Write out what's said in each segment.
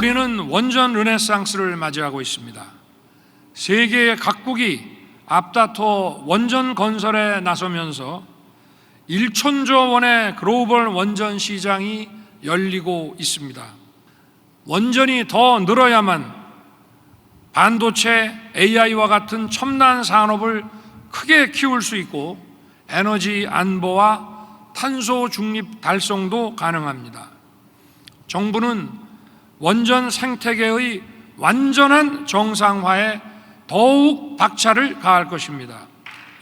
우리는 원전 르네상스를 맞이하고 있습니다. 세계 각국이 앞다퉈 원전 건설에 나서면서 1천조 원의 글로벌 원전 시장이 열리고 있습니다. 원전이 더 늘어야만 반도체, AI와 같은 첨단 산업을 크게 키울 수 있고 에너지 안보와 탄소 중립 달성도 가능합니다. 정부는 원전 생태계의 완전한 정상화에 더욱 박차를 가할 것입니다.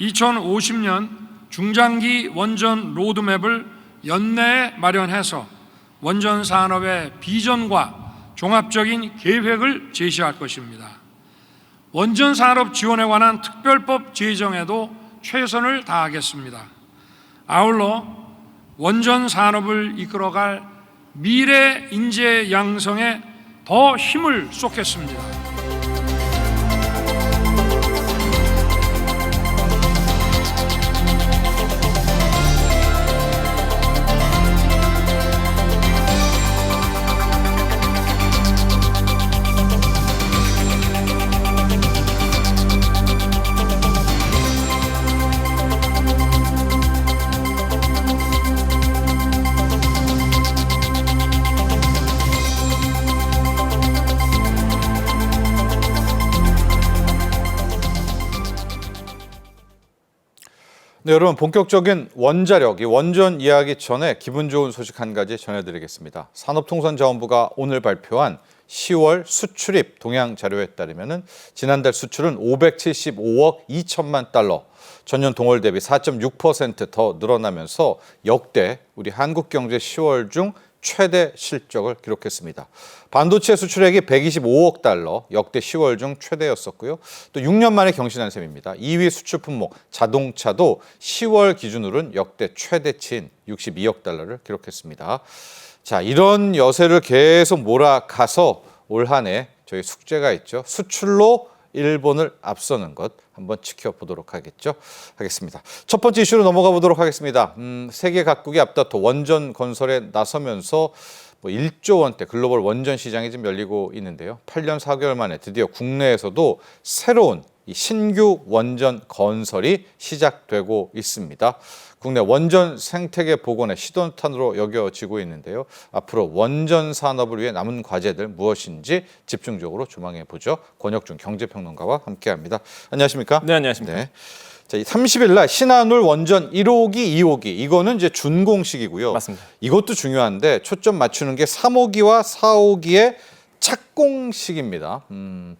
2050년 중장기 원전 로드맵을 연내에 마련해서 원전 산업의 비전과 종합적인 계획을 제시할 것입니다. 원전 산업 지원에 관한 특별법 제정에도 최선을 다하겠습니다. 아울러 원전 산업을 이끌어갈 미래 인재 양성에 더 힘을 쏟겠습니다. 네, 여러분 본격적인 원자력, 이 원전 이야기 전에 기분 좋은 소식 한 가지 전해드리겠습니다. 산업통상자원부가 오늘 발표한 10월 수출입 동향 자료에 따르면은 지난달 수출은 575억 2천만 달러, 전년 동월 대비 4.6%더 늘어나면서 역대 우리 한국 경제 10월 중 최대 실적을 기록했습니다. 반도체 수출액이 125억 달러, 역대 10월 중 최대였었고요. 또 6년 만에 경신한 셈입니다. 2위 수출 품목 자동차도 10월 기준으로는 역대 최대치인 62억 달러를 기록했습니다. 자, 이런 여세를 계속 몰아가서 올 한 해 저희 숙제가 있죠. 수출로 일본을 앞서는 것 한번 지켜보도록 하겠죠. 하겠습니다. 첫 번째 이슈로 넘어가 보도록 하겠습니다. 음, 세계 각국이 앞다퉈 원전 건설에 나서면서 뭐 1조 원대 글로벌 원전 시장이 지금 열리고 있는데요. 8년 4개월 만에 드디어 국내에서도 새로운 이 신규 원전 건설이 시작되고 있습니다. 국내 원전 생태계 복원의 시돈탄으로 여겨지고 있는데요. 앞으로 원전 산업을 위해 남은 과제들 무엇인지 집중적으로 조망해 보죠. 권혁준 경제평론가와 함께합니다. 안녕하십니까? 네, 안녕하십니까. 네. 자, 이 30일 날 신한울 원전 1호기, 2호기 이거는 이제 준공식이고요. 맞습니다. 이것도 중요한데 초점 맞추는 게 3호기와 4호기의 착공식입니다. 음,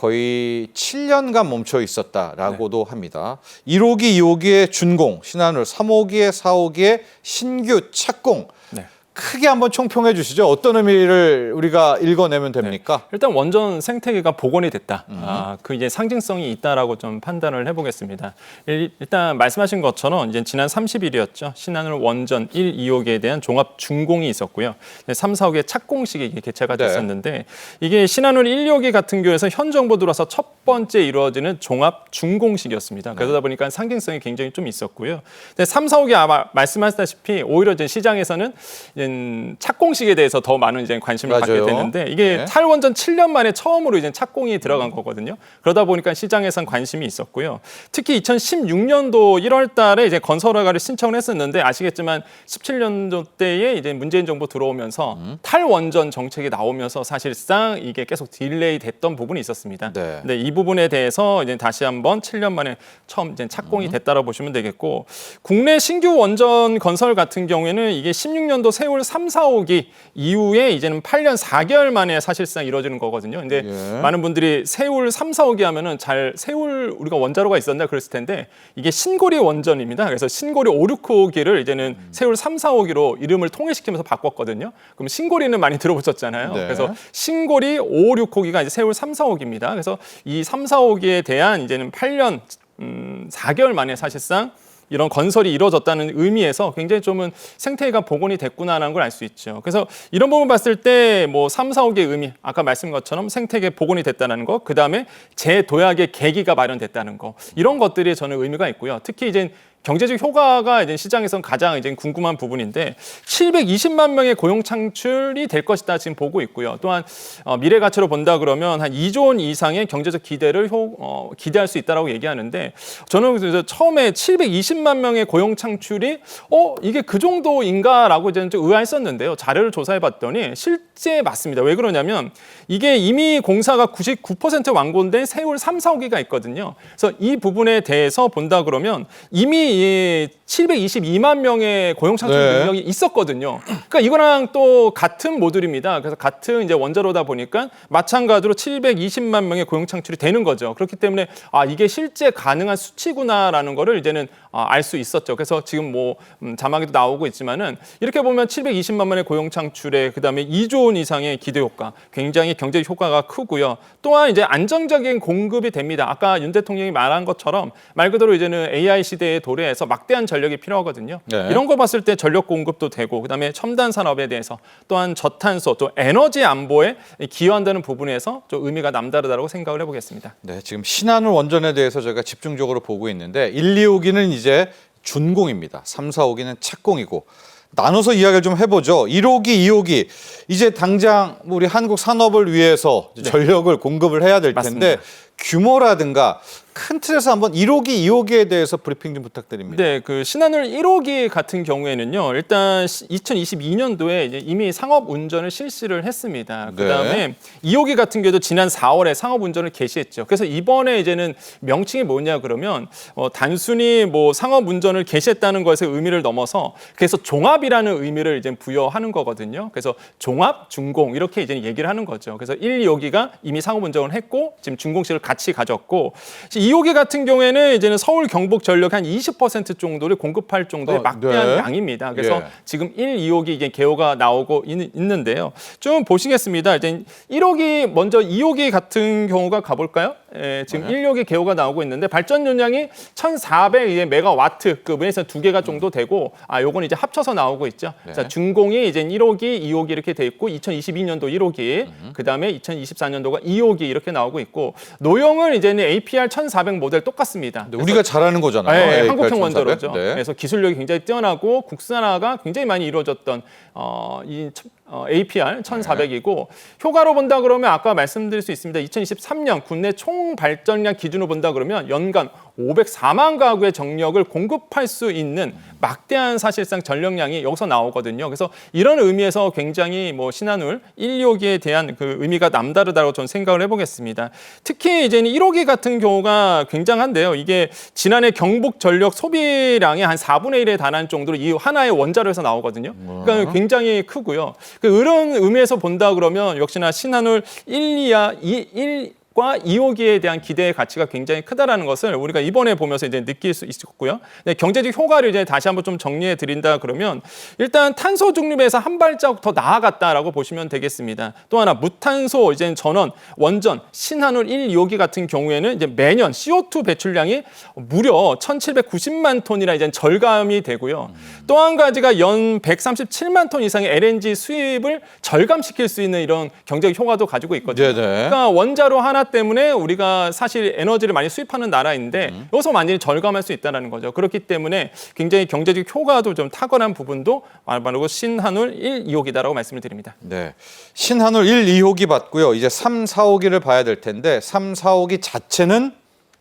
거의 7년간 멈춰 있었다라고도 네. 합니다. 1호기, 2호기의 준공, 신한울 3호기의 4호기의 신규 착공. 네. 크게 한번 총평해 주시죠. 어떤 의미를 우리가 읽어내면 됩니까? 일단 원전 생태계가 복원이 됐다. 음. 아, 그 이제 상징성이 있다라고 좀 판단을 해보겠습니다. 일, 일단 말씀하신 것처럼 이제 지난 30일이었죠. 신한울 원전 1, 2호기에 대한 종합 준공이 있었고요. 3, 4호기의 착공식이 개최가 네. 됐었는데 이게 신한울 1, 2호기 같은 경우에서 현 정부 들어서 첫 번째 이루어지는 종합 준공식이었습니다. 네. 그러다 보니까 상징성이 굉장히 좀 있었고요. 근데 3, 4호기 아마 말씀하셨다시피 오히려 이제 시장에서는 이제 착공식에 대해서 더 많은 이제 관심을 맞아요. 갖게 됐는데 이게 네. 탈원전 7년 만에 처음으로 이제 착공이 들어간 거거든요. 그러다 보니까 시장에선 관심이 있었고요. 특히 2016년도 1월 달에 이제 건설 허가를 신청을 했었는데 아시겠지만 17년도 때에 이제 문재인 정부 들어오면서 음. 탈원전 정책이 나오면서 사실상 이게 계속 딜레이 됐던 부분이 있었습니다. 네. 근데 이 부분에 대해서 이제 다시 한번 7년 만에 처음 이제 착공이 음. 됐다고 보시면 되겠고 국내 신규 원전 건설 같은 경우에는 이게 16년도 세월 3, 4호기 이후에 이제는 8년 4개월 만에 사실상 이루어지는 거거든요. 근데 예. 많은 분들이 세월 3, 4호기 하면은 잘 세월 우리가 원자로가 있었나 그랬을 텐데 이게 신고리 원전입니다. 그래서 신고리 5, 6호기를 이제는 음. 세월 3, 4호기로 이름을 통일시키면서 바꿨거든요. 그럼 신고리는 많이 들어보셨잖아요. 네. 그래서 신고리 5, 6호기가 이제 세월 3, 4호기입니다. 그래서 이 3, 4호기에 대한 이제는 8년 음, 4개월 만에 사실상 이런 건설이 이루어졌다는 의미에서 굉장히 좀은 생태계가 복원이 됐구나라는 걸 알 수 있죠. 그래서 이런 부분 봤을 때 뭐 3, 4호기의 의미, 아까 말씀한 것처럼 생태계 복원이 됐다는 거, 그 다음에 재도약의 계기가 마련됐다는 거, 이런 것들이 저는 의미가 있고요. 특히 이제 경제적 효과가 이제 시장에선 가장 이제 궁금한 부분인데 720만 명의 고용 창출이 될 것이다 지금 보고 있고요. 또한 어, 미래 가치로 본다 그러면 한 2조 원 이상의 경제적 기대를 효, 어, 기대할 수 있다라고 얘기하는데 저는 그래서 처음에 720만 명의 고용 창출이 어 이게 그 정도인가라고 이제 좀 의아했었는데요. 자료를 조사해봤더니 실제 맞습니다. 왜 그러냐면 이게 이미 공사가 99% 완공된 세월 3, 4호기가 있거든요. 그래서 이 부분에 대해서 본다 그러면 이미 이 722만 명의 고용 창출 네. 능력이 있었거든요. 그러니까 이거랑 또 같은 모듈입니다. 그래서 같은 이제 원자로다 보니까 마찬가지로 720만 명의 고용 창출이 되는 거죠. 그렇기 때문에 아 이게 실제 가능한 수치구나라는 거를 이제는 아, 알수 있었죠. 그래서 지금 뭐 음, 자막에도 나오고 있지만은 이렇게 보면 720만 명의 고용 창출에 그다음에 2조 원 이상의 기대 효과, 굉장히 경제 효과가 크고요. 또한 이제 안정적인 공급이 됩니다. 아까 윤 대통령이 말한 것처럼 말 그대로 이제는 AI 시대에 도래해서 막대한 전 력이 필요하거든요. 네. 이런 거 봤을 때 전력 공급도 되고 그다음에 첨단 산업에 대해서 또한 저탄소 또 에너지 안보에 기여한다는 부분에서 좀 의미가 남다르다고 생각을 해보겠습니다. 네, 지금 신한울 원전에 대해서 저희가 집중적으로 보고 있는데 1, 2호기는 이제 준공입니다. 3, 4호기는 착공이고 나눠서 이야기를 좀 해보죠. 1호기, 2호기 이제 당장 우리 한국 산업을 위해서 이제 전력을 공급을 해야 될 텐데 네. 맞습니다. 규모라든가 큰 틀에서 한번 1호기, 2호기에 대해서 브리핑 좀 부탁드립니다. 네, 그 신한울 1호기 같은 경우에는요. 일단 2022년도에 이제 이미 상업 운전을 실시를 했습니다. 네. 그다음에 2호기 같은 경우도 지난 4월에 상업 운전을 개시했죠. 그래서 이번에 이제는 명칭이 뭐냐 그러면 어, 단순히 뭐 상업 운전을 개시했다는 것의 의미를 넘어서 그래서 종합이라는 의미를 이제 부여하는 거거든요. 그래서 종합, 중공 이렇게 이제 얘기를 하는 거죠. 그래서 1, 2호기가 이미 상업 운전을 했고 지금 중공식을 같이 가졌고 2호기 같은 경우에는 이제는 서울 경북 전력 한 20% 정도를 공급할 정도의 어, 막대한 네. 양입니다. 그래서 예. 지금 1, 2호기 이게 개호가 나오고 있, 는데요좀 보시겠습니다. 이제 1호기 먼저 2호기 같은 경우가 가볼까요? 예, 지금 네. 1, 2호기 개호가 나오고 있는데 발전 용량이 1,400 메가와트 급에서 두 개가 정도 되고 아 요건 이제 합쳐서 나오고 있죠. 네. 자, 준공이 이제 1호기, 2호기 이렇게 돼 있고 2022년도 1호기, 그다음에 2024년도가 2호기 이렇게 나오고 있고 노형은 이제는 APR 1,400 모델 똑같습니다. 우리가 잘하는 거잖아요. 네, APR 한국형 1400. 원자로죠. 네. 그래서 기술력이 굉장히 뛰어나고 국산화가 굉장히 많이 이루어졌던 어, 이 첫- 어, APR 1,400이고 효과로 본다 그러면 아까 말씀드릴 수 있습니다. 2023년 국내 총 발전량 기준으로 본다 그러면 연간 504만 가구의 정력을 공급할 수 있는 막대한 사실상 전력량이 여기서 나오거든요. 그래서 이런 의미에서 굉장히 뭐 신한울 1, 2호기에 대한 그 의미가 남다르다고 저는 생각을 해보겠습니다. 특히 이제는 1호기 같은 경우가 굉장한데요. 이게 지난해 경북 전력 소비량의 한 4분의 1에 달한 정도로 이 하나의 원자로에서 나오거든요. 그러니까 굉장히 크고요. 그 이런 의미에서 본다 그러면 역시나 신한울 1, 2야 2, 1 과 2호기에 대한 기대의 가치가 굉장히 크다라는 것을 우리가 이번에 보면서 이제 느낄 수 있었고요. 네, 경제적 효과를 이제 다시 한번 좀 정리해 드린다 그러면 일단 탄소 중립에서 한 발자국 더 나아갔다라고 보시면 되겠습니다. 또 하나 무탄소 이제 전원 원전 신한울 1, 2호기 같은 경우에는 이제 매년 CO2 배출량이 무려 1,790만 톤이나 이제 절감이 되고요. 또한 가지가 연 137만 톤 이상의 LNG 수입을 절감시킬 수 있는 이런 경제적 효과도 가지고 있거든요. 네네. 그러니까 원자로 하나 때문에 우리가 사실 에너지를 많이 수입하는 나라인데 여기서 완전히 절감할 수 있다는 거죠. 그렇기 때문에 굉장히 경제적 효과도 좀 탁월한 부분도 바로 신한울 1, 2호기다라고 말씀을 드립니다. 네. 신한울 1, 2호기 받고요. 이제 3, 4호기를 봐야 될 텐데 3, 4호기 자체는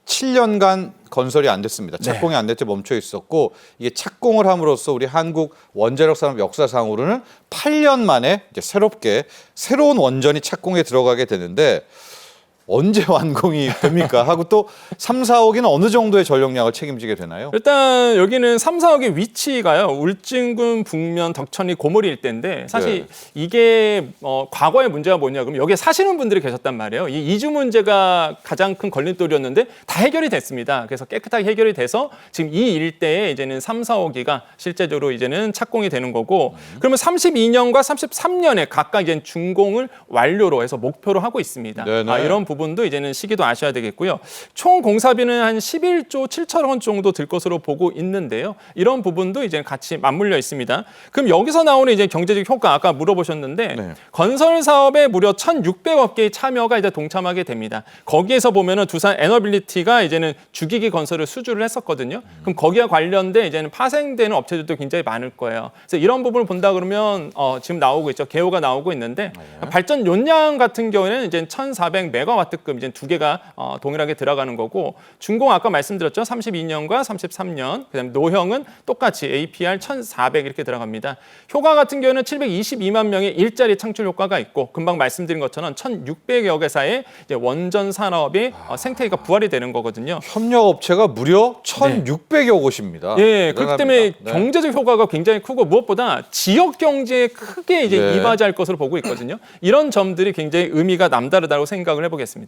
7년간 건설이 안 됐습니다. 착공이 안 됐지 멈춰 있었고 이게 착공을 함으로써 우리 한국 원자력 산업 역사상으로는 8년 만에 이제 새롭게 새로운 원전이 착공에 들어가게 되는데 언제 완공이 됩니까? 하고 또 3, 4호기는 어느 정도의 전력량을 책임지게 되나요? 일단 여기는 3, 4억의 위치가요. 울진군 북면 덕천리 고모리 일대인데 사실 네. 이게 어, 과거의 문제가 뭐냐 그러면 여기에 사시는 분들이 계셨단 말이에요. 이 이주 문제가 가장 큰 걸림돌이었는데 다 해결이 됐습니다. 그래서 깨끗하게 해결이 돼서 지금 이 일대에 이제는 3, 4호기가 실제적으로 이제는 착공이 되는 거고 그러면 32년과 33년에 각각 이제 준공을 완료로 해서 목표로 하고 있습니다. 네네. 아, 이런 부분 부분도 이제는 시기도 아셔야 되겠고요. 총 공사비는 한 11조 7천억 원 정도 들 것으로 보고 있는데요. 이런 부분도 이제 같이 맞물려 있습니다. 그럼 여기서 나오는 이제 경제적 효과 아까 물어보셨는데 네. 건설 사업에 무려 1,600억 개의 참여가 이제 동참하게 됩니다. 거기에서 보면은 두산 에너빌리티가 이제는 주기기 건설을 수주를 했었거든요. 그럼 거기와 관련된 이제는 파생되는 업체들도 굉장히 많을 거예요. 그래서 이런 부분을 본다 그러면 어, 지금 나오고 있죠. 개요가 나오고 있는데 발전 용량 같은 경우에는 이제 1,400메가와트 급 이제 두 개가 어, 동일하게 들어가는 거고 준공 아까 말씀드렸죠. 32년과 33년. 그다음에 노형은 똑같이 APR 1,400 이렇게 들어갑니다. 효과 같은 경우는 722만 명의 일자리 창출 효과가 있고 금방 말씀드린 것처럼 1,600여 개사의 원전 산업의 어, 생태계가 부활이 되는 거거든요. 협력 업체가 무려 1,600여 곳입니다. 예, 그렇기 때문에. 네. 경제적 효과가 굉장히 크고 무엇보다 지역 경제에 크게 이제 네. 이바지할 것으로 보고 있거든요. 이런 점들이 굉장히 의미가 남다르다고 생각을 해보겠습니다.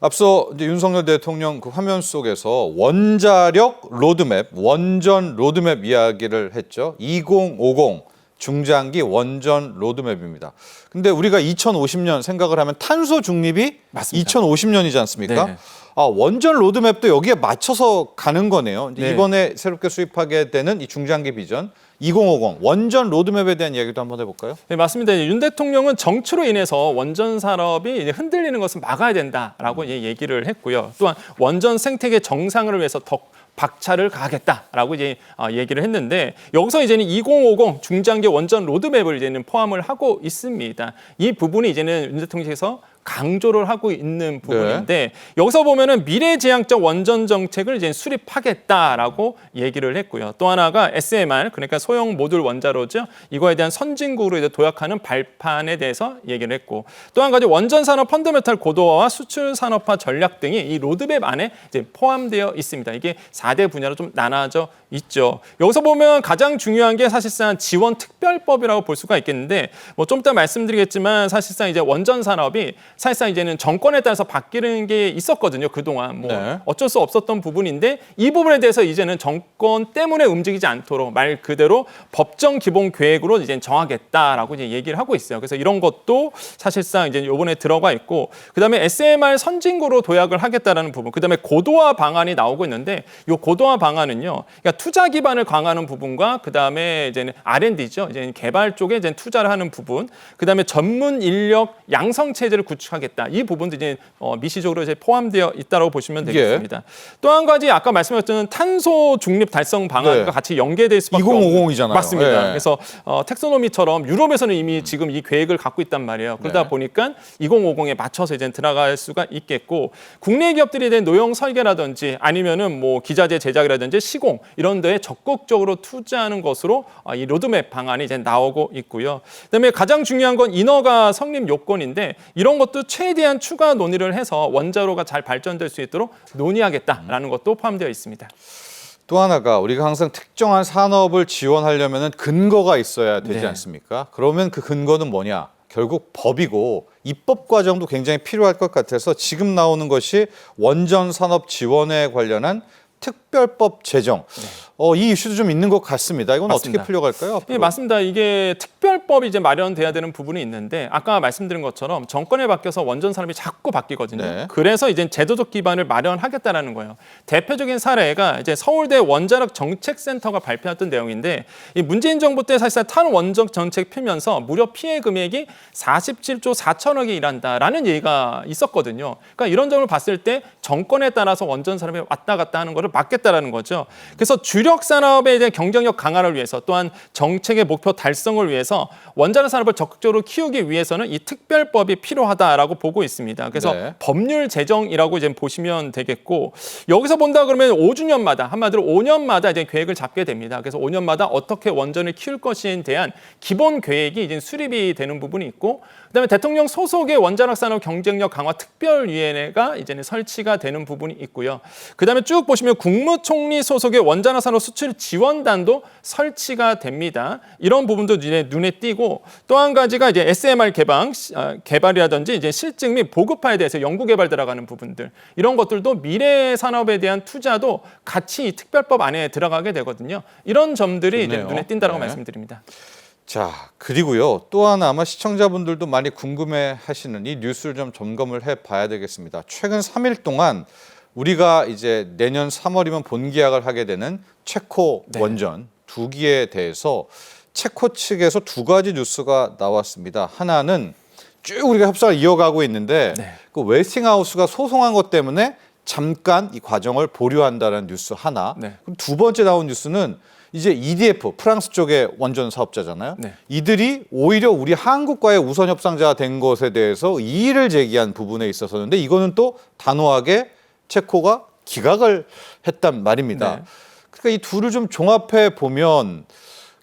앞서 이제 윤석열 대통령 그 화면 속에서 원자력 로드맵, 원전 로드맵 이야기를 했죠. 2050 중장기 원전 로드맵입니다. 근데 우리가 2050년 생각을 하면 탄소 중립이 맞습니다. 2050년이지 않습니까? 네. 아, 원전 로드맵도 여기에 맞춰서 가는 거네요. 네. 이번에 새롭게 수립하게 되는 이 중장기 비전 2050 원전 로드맵에 대한 이야기도 한번 해볼까요? 네, 맞습니다. 윤 대통령은 정치로 인해서 원전 산업이 흔들리는 것을 막아야 된다라고 이제 얘기를 했고요. 또한 원전 생태계 정상을 위해서 더 박차를 가하겠다라고 이제 어, 얘기를 했는데 여기서 이제는 2050 중장기 원전 로드맵을 이제는 포함을 하고 있습니다. 이 부분이 이제는 윤 대통령께서 강조를 하고 있는 부분인데 여기서 보면은 미래지향적 원전 정책을 이제 수립하겠다라고 얘기를 했고요. 또 하나가 SMR 그러니까 소형 모듈 원자로죠. 이거에 대한 선진국으로 이제 도약하는 발판에 대해서 얘기를 했고 또 한 가지 원전 산업 펀더멘탈 고도화와 수출 산업화 전략 등이 이 로드맵 안에 이제 포함되어 있습니다. 이게 4대 분야로 좀 나눠져 있죠. 여기서 보면 가장 중요한 게 사실상 지원 특별법이라고 볼 수가 있겠는데 뭐 좀 이따 말씀드리겠지만 사실상 이제 원전 산업이 사실상 이제는 정권에 따라서 바뀌는 게 있었거든요. 그동안 뭐 네. 어쩔 수 없었던 부분인데 이 부분에 대해서 이제는 정권 때문에 움직이지 않도록 말 그대로 법정 기본 계획으로 이제 정하겠다라고 이제 얘기를 하고 있어요. 그래서 이런 것도 사실상 이제 요번에 들어가 있고 그다음에 SMR 선진국으로 도약을 하겠다라는 부분. 그다음에 고도화 방안이 나오고 있는데 요 고도화 방안은요. 그러니까 투자 기반을 강화하는 부분과 그다음에 이제는 R&D죠. 이제 개발 쪽에 이제 투자를 하는 부분. 그다음에 전문 인력 양성 체제를 구축하겠다. 이 부분도 이제 어, 미시적으로 이제 포함되어 있다고 보시면 예. 되겠습니다. 또 한 가지 아까 말씀하셨던 탄소 중립 달성 방안과 네. 같이 연계될 수밖에 2050 이잖아요. 맞습니다. 예. 그래서 어, 텍소노미처럼 유럽에서는 이미 지금 이 계획을 갖고 있단 말이에요. 그러다 네. 보니까 2050에 맞춰서 이제 들어갈 수가 있겠고 국내 기업들이 된 노형 설계라든지 아니면은 뭐 기자재 제작이라든지 시공 이런 데에 적극적으로 투자하는 것으로 어, 이 로드맵 방안이 이제 나오고 있고요. 그다음에 가장 중요한 건 인허가 성립 요건인데 이런 것도 최대한 추가 논의를 해서 원자로가 잘 발전될 수 있도록 논의하겠다라는 것도 포함되어 있습니다. 또 하나가 우리가 항상 특정한 산업을 지원하려면 근거가 있어야 되지 네. 않습니까? 그러면 그 근거는 뭐냐? 결국 법이고 입법 과정도 굉장히 필요할 것 같아서 지금 나오는 것이 원전 산업 지원에 관련한 특 별법 제정. 어, 이 이슈도 좀 있는 것 같습니다. 이건 네. 맞습니다. 어떻게 풀려갈까요? 앞으로? 예, 맞습니다. 이게 특별법이 이제 마련돼야 되는 부분이 있는데 아까 말씀드린 것처럼 정권에 바뀌어서 원전 산업이 자꾸 바뀌거든요. 네. 그래서 이제 제도적 기반을 마련하겠다라는 거예요. 대표적인 사례가 이제 서울대 원자력 정책센터가 발표했던 내용인데 이 문재인 정부 때 사실상 탈원전 정책 피면서 무려 피해 금액이 47조 4천억이 일한다라는 얘기가 있었거든요. 그러니까 이런 점을 봤을 때 정권에 따라서 원전 산업이 왔다 갔다 하는 것을 막겠다 라는 거죠. 그래서 주력 산업에 대한 경쟁력 강화를 위해서 또한 정책의 목표 달성을 위해서 원자력 산업을 적극적으로 키우기 위해서는 이 특별법이 필요하다라고 보고 있습니다. 그래서 네. 법률 제정이라고 이제 보시면 되겠고 여기서 본다 그러면 5주년마다 한마디로 5년마다 이제 계획을 잡게 됩니다. 그래서 5년마다 어떻게 원전을 키울 것인에 대한 기본 계획이 이제 수립이 되는 부분이 있고 그다음에 대통령 소속의 원자력 산업 경쟁력 강화 특별위원회가 이제는 설치가 되는 부분이 있고요. 그다음에 쭉 보시면 국무 총리 소속의 원자력 산업 수출 지원단도 설치가 됩니다. 이런 부분도 눈에, 눈에 띄고 또 한 가지가 이제 SMR 개방 아, 개발이라든지 이제 실증 및 보급화에 대해서 연구 개발 들어가는 부분들 이런 것들도 미래 산업에 대한 투자도 같이 이 특별법 안에 들어가게 되거든요. 이런 점들이. 눈에 띈다라고 네. 말씀드립니다. 자, 그리고요. 또 하나 아마 시청자분들도 많이 궁금해 하시는 이 뉴스를 좀 점검을 해 봐야 되겠습니다. 최근 3일 동안 우리가 이제 내년 3월이면 본계약을 하게 되는 체코 네. 원전 두 기에 대해서 체코 측에서 두 가지 뉴스가 나왔습니다. 하나는 쭉 우리가 협상을 이어가고 있는데 네. 그 웨스팅하우스가 소송한 것 때문에 잠깐 이 과정을 보류한다는 뉴스 하나. 네. 그럼 두 번째 나온 뉴스는 이제 EDF 프랑스 쪽의 원전 사업자잖아요. 네. 이들이 오히려 우리 한국과의 우선 협상자가 된 것에 대해서 이의를 제기한 부분에 있어서는데 이거는 또 단호하게 체코가 기각을 했단 말입니다. 네. 그러니까 이 둘을 좀 종합해 보면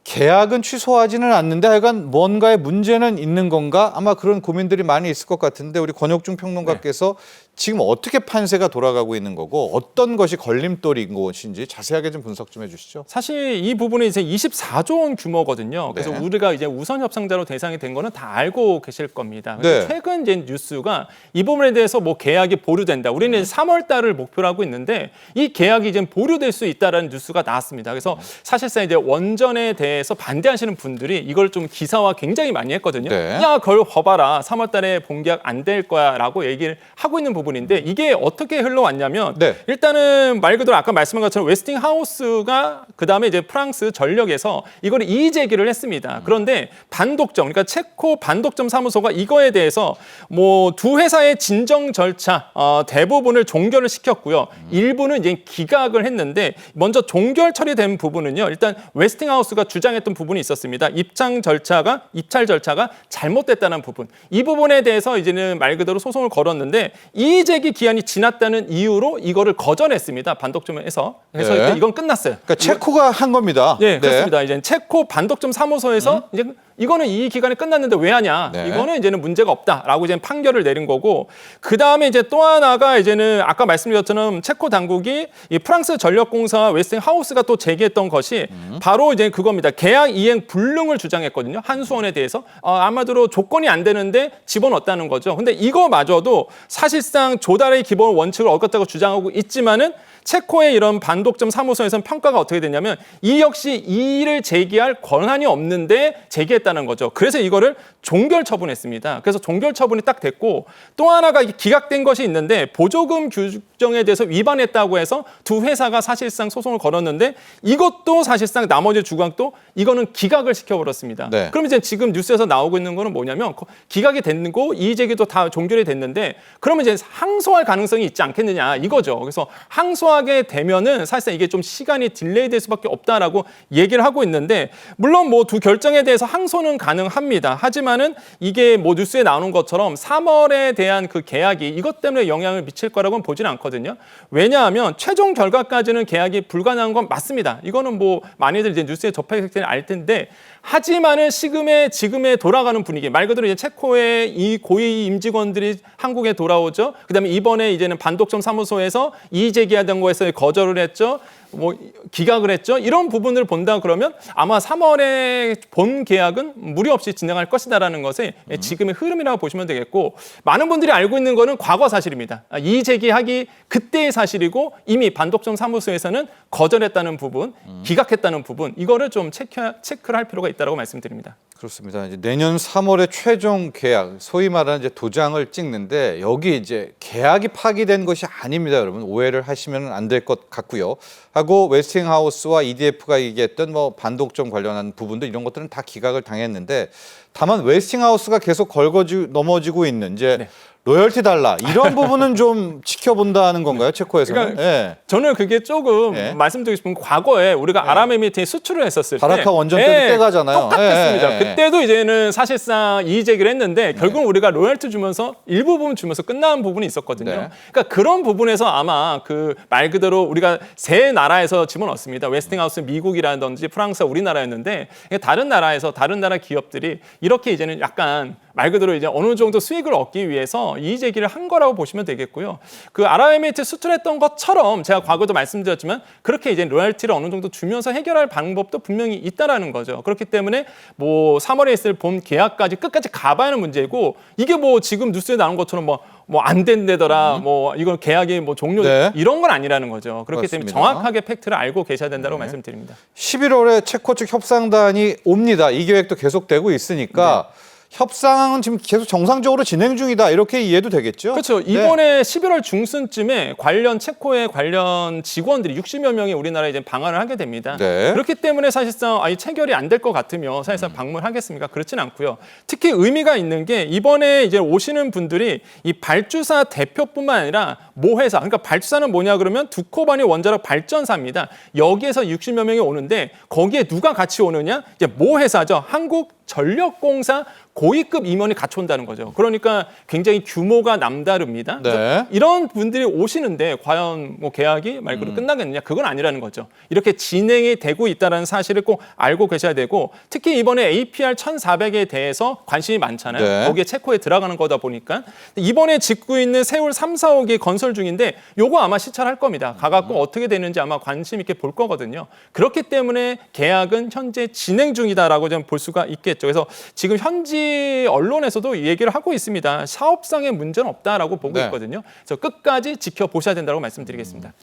계약은 취소하지는 않는데 하여간 뭔가의 문제는 있는 건가 아마 그런 고민들이 많이 있을 것 같은데 우리 권혁중 평론가께서 지금 어떻게 판세가 돌아가고 있는 거고 어떤 것이 걸림돌인 것인지 자세하게 좀 분석 좀 해주시죠. 사실 이 부분이 이제 24조 원 규모거든요. 그래서 네. 우리가 이제 우선 협상자로 대상이 된 거는 다 알고 계실 겁니다. 네. 최근 이제 뉴스가 이 부분에 대해서 뭐 계약이 보류된다. 우리는 이제 3월 달을 목표로 하고 있는데 이 계약이 이제 보류될 수 있다라는 뉴스가 나왔습니다. 그래서 사실상 이제 원전에 대해서 반대하시는 분들이 이걸 좀 기사화 굉장히 많이 했거든요. 네. 야, 그걸 봐봐라. 3월 달에 본계약 안 될 거야라고 얘기를 하고 있는 부분 인데 이게 어떻게 흘러왔냐면 네. 일단은 말 그대로 아까 말씀한 것처럼 웨스팅 하우스가 그 다음에 이제 프랑스 전력에서 이걸 이의 제기를 했습니다. 그런데 반독점, 그러니까 체코 반독점 사무소가 이거에 대해서 뭐 두 회사의 진정 절차 어, 대부분을 종결을 시켰고요. 일부는 이제 기각을 했는데 먼저 종결 처리된 부분은요. 일단 웨스팅 하우스가 주장했던 부분이 있었습니다. 입장 절차가 입찰 절차가 잘못됐다는 부분. 이 부분에 대해서 이제는 말 그대로 소송을 걸었는데 이의 제기 기한이 지났다는 이유로 이거를 거절했습니다. 반독점에서. 그래서 네. 이건 끝났어요. 그러니까 체코가 한 겁니다. 예, 그렇습니다. 이제 체코 반독점 사무소에서 이제 이거는 이 기간이 끝났는데 왜 하냐? 네. 이거는 이제는 문제가 없다라고 이제 판결을 내린 거고 그 다음에 이제 또 하나가 이제는 아까 말씀드렸처럼 체코 당국이 이 프랑스 전력공사와 웨스팅 하우스가 또 제기했던 것이 바로 이제 그겁니다. 계약 이행 불능을 주장했거든요. 한수원에 대해서 어, 아마도 조건이 안 되는데 집어넣었다는 거죠. 근데 이거마저도 사실상 조달의 기본 원칙을 어겼다고 주장하고 있지만은 체코의 이런 반독점 사무소에서는 평가가 어떻게 되냐면 이 역시 이의를 제기할 권한이 없는데 제기했다는 거죠. 그래서 이거를 종결 처분했습니다. 그래서 종결 처분이 딱 됐고 또 하나가 기각된 것이 있는데 보조금 규정에 대해서 위반했다고 해서 두 회사가 사실상 소송을 걸었는데 이것도 사실상 나머지 주각도 이거는 기각을 시켜버렸습니다. 네. 그럼 이제 지금 뉴스에서 나오고 있는 거는 뭐냐면 거- 기각이 됐고 이의 제기도 다 종결이 됐는데 그러면 이제 항소할 가능성이 있지 않겠느냐 이거죠. 그래서 항소 하게 되면은 사실상 이게 좀 시간이 딜레이 될 수밖에 없다라고 얘기를 하고 있는데 물론 뭐 두 결정에 대해서 항소는 가능합니다. 하지만은 이게 뭐 뉴스에 나오는 것처럼 3월에 대한 그 계약이 이것 때문에 영향을 미칠 거라고는 보지는 않거든요. 왜냐하면 최종 결과까지는 계약이 불가능한 건 맞습니다. 이거는 뭐 많이들 이제 뉴스에 접했을 때는 알 텐데 하지만은 지금의 지금의 돌아가는 분위기 말 그대로 이제 체코의 이 고위 임직원들이 한국에 돌아오죠. 그다음에 이번에 이제는 반독점 사무소에서 이의 제기하던 거에서 거절을 했죠. 뭐 기각을 했죠. 이런 부분을 본다 그러면 아마 3월에 본 계약은 무리 없이 진행할 것이다라는 것이 지금의 흐름이라고 보시면 되겠고 많은 분들이 알고 있는 거는 과거 사실입니다. 아, 이의 제기하기 그때의 사실이고 이미 반독점 사무소에서는 거절했다는 부분, 기각했다는 부분 이거를 좀 체크 체크를 할 필요가 있다고 말씀드립니다. 그렇습니다. 이제 내년 3월에 최종 계약, 소위 말하는 이제 도장을 찍는데 여기 이제 계약이 파기된 것이 아닙니다, 여러분. 오해를 하시면 안 될 것 같고요. 하고 웨스팅하우스와 EDF가 얘기했던 뭐 반독점 관련한 부분들 이런 것들은 다 기각을 당했는데 다만 웨스팅하우스가 계속 걸거지 넘어지고 있는 이제 네. 로열티 달라 이런 부분은 좀 지켜본다는 건가요, 체코에서는? 그러니까 예. 저는 그게 조금 예. 말씀드리고 싶은 건 과거에 우리가 아랍에미리트에 수출을 했었을 때 바라카 원전 때도 때가잖아요. 똑같았습니다. 예, 예, 예. 그때도 이제는 사실상 이의 제기를 했는데 결국 우리가 로열티 주면서 일부분 주면서 끝나는 부분이 있었거든요. 네. 그러니까 그런 부분에서 아마 그 말 그대로 우리가 세 나라에서 집어넣습니다. 웨스팅하우스 미국이라든지 프랑스 우리나라였는데 다른 나라에서 다른 나라 기업들이 이렇게 이제는 약간 말 그대로 이제 어느 정도 수익을 얻기 위해서 해서 이의 제기를 한 거라고 보시면 되겠고요. 그 아랍에미리트 수출했던 것처럼 제가 과거도 말씀드렸지만 그렇게 이제 로얄티를 어느 정도 주면서 해결할 방법도 분명히 있다라는 거죠. 그렇기 때문에 뭐 3월에 있을 본 계약까지 끝까지 가봐야 하는 문제고 이게 뭐 지금 뉴스에 나온 것처럼 뭐 뭐안 된다더라, 뭐 이건 계약이 뭐 종료 네. 이런 건 아니라는 거죠. 그렇기 때문에 그렇습니다. 네. 정확하게 팩트를 알고 계셔야 된다고 말씀드립니다. 11월에 체코 측 협상단이 옵니다. 이 계획도 계속되고 있으니까 네. 협상은 지금 계속 정상적으로 진행 중이다. 이렇게 이해도 되겠죠? 그렇죠. 네. 이번에 11월 중순쯤에 관련 체코의 관련 직원들이 60여 명이 우리나라에 이제 방한을 하게 됩니다. 네. 그렇기 때문에 사실상 아이 체결이 안 될 것 같으면 사실상 방문하겠습니까? 그렇진 않고요. 특히 의미가 있는 게 이번에 이제 오시는 분들이 이 발주사 대표뿐만 아니라 모 회사, 그러니까 발주사는 뭐냐 그러면 두코바니 원자력 발전사입니다. 여기에서 60여 명이 오는데 거기에 누가 같이 오느냐? 이제 모 회사죠. 한국 전력공사 고위급 임원이 같이 온다는 거죠. 그러니까 굉장히 규모가 남다릅니다. 네. 이런 분들이 오시는데 과연 뭐 계약이 말 음. 그대로 끝나겠느냐? 그건 아니라는 거죠. 이렇게 진행이 되고 있다는 사실을 꼭 알고 계셔야 되고 특히 이번에 APR 1,400에 대해서 관심이 많잖아요. 네. 거기에 체코에 들어가는 거다 보니까 이번에 짓고 있는 세울 3, 4호기 건설 중인데 요거 아마 시찰할 겁니다. 가갖고 어떻게 되는지 아마 관심 있게 볼 거거든요. 그렇기 때문에 계약은 현재 진행 중이다라고 좀 볼 수가 있겠죠. 그래서 지금 현지 언론에서도 이 얘기를 하고 있습니다. 사업상의 문제는 없다라고 보고 네. 있거든요. 그래서 끝까지 지켜보셔야 된다고 말씀드리겠습니다.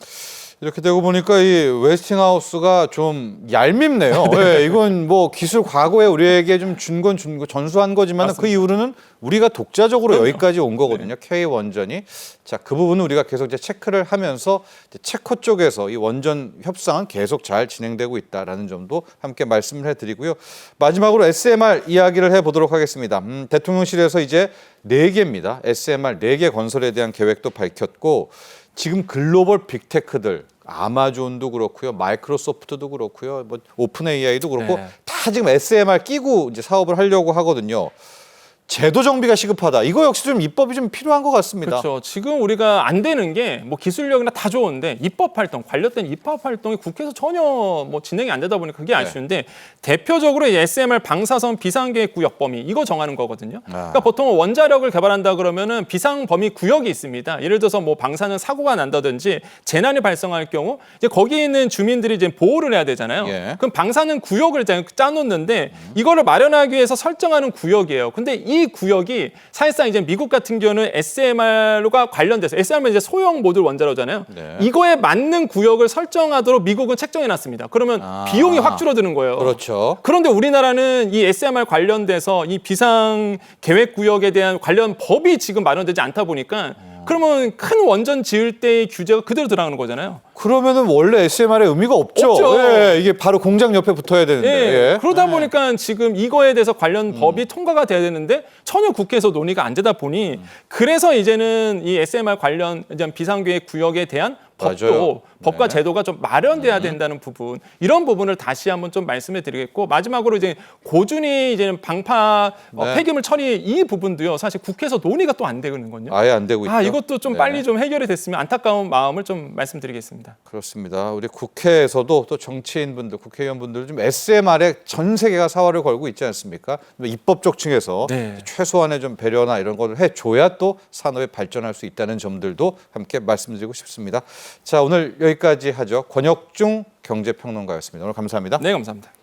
이렇게 되고 보니까 이 웨스팅하우스가 좀 얄밉네요. 예, 이건 뭐 기술 과거에 우리에게 좀 준 건 준 거 전수한 거지만 그 이후로는 우리가 독자적으로 여기까지 온 거거든요. K 원전이. 자, 그 부분은 우리가 계속 이제 체크를 하면서 이제 체코 쪽에서 이 원전 협상은 계속 잘 진행되고 있다라는 점도 함께 말씀을 해드리고요. 마지막으로 SMR 이야기를 해보도록 하겠습니다. 음, 대통령실에서 이제 네 개입니다. SMR 네 개 건설에 대한 계획도 밝혔고 지금 글로벌 빅테크들 아마존도 그렇고요, 마이크로소프트도 그렇고요, 뭐 오픈 AI도 그렇고 네. 다 지금 SMR 끼고 이제 사업을 하려고 하거든요. 제도 정비가 시급하다. 이거 역시 좀 입법이 좀 필요한 것 같습니다. 그렇죠. 지금 우리가 안 되는 게 뭐 기술력이나 다 좋은데 입법 활동, 관련된 입법 활동이 국회에서 전혀 뭐 진행이 안 되다 보니 그게 아쉬운데 대표적으로 이 SMR 방사선 비상계획 구역 범위 이거 정하는 거거든요. 그러니까 보통 원자력을 개발한다 그러면은 비상 범위 구역이 있습니다. 예를 들어서 뭐 방사능 사고가 난다든지 재난이 발생할 경우 이제 거기에 있는 주민들이 이제 보호를 해야 되잖아요. 예. 그럼 방사능 구역을 짜- 짜놓는데 이거를 마련하기 위해서 설정하는 구역이에요. 근데 이 구역이 사실상 이제 미국 같은 경우는 SMR과 관련돼서 SMR은 이제 소형 모듈 원자로잖아요. 네. 이거에 맞는 구역을 설정하도록 미국은 책정해 놨습니다. 그러면 아. 비용이 확 줄어드는 거예요. 그렇죠. 그런데 우리나라는 이 SMR 관련돼서 이 비상 계획 구역에 대한 관련 법이 지금 마련되지 않다 보니까 그러면 큰 원전 지을 때의 규제가 그대로 들어가는 거잖아요. 그러면은 원래 SMR의 의미가 없죠. 없죠. 예, 이게 바로 공장 옆에 붙어야 되는데. 예. 예. 그러다 보니까 지금 이거에 대해서 관련 법이 통과가 돼야 되는데 전혀 국회에서 논의가 안 되다 보니 그래서 이제는 이 SMR 관련 이제 비상계획 구역에 대한 법도 맞아요. 법과 네. 제도가 좀 마련돼야 된다는 부분 이런 부분을 다시 한번 좀 말씀해 드리겠고 마지막으로 이제 고준위 이제 방파 어, 네. 폐기물 처리 이 부분도요 사실 국회에서 논의가 또 안 되거든요. 아예 안 되고 있죠. 아 이것도 좀 네. 빨리 좀 해결이 됐으면 안타까운 마음을 좀 말씀드리겠습니다. 그렇습니다. 우리 국회에서도 또 정치인분들, 국회의원분들 좀 SMR에 전 세계가 사활을 걸고 있지 않습니까? 입법적 층에서 네. 최소한의 좀 배려나 이런 걸 해줘야 또 산업이 발전할 수 있다는 점들도 함께 말씀드리고 싶습니다. 자 오늘 여기까지 하죠. 권혁중 경제평론가였습니다. 오늘 감사합니다. 네 감사합니다.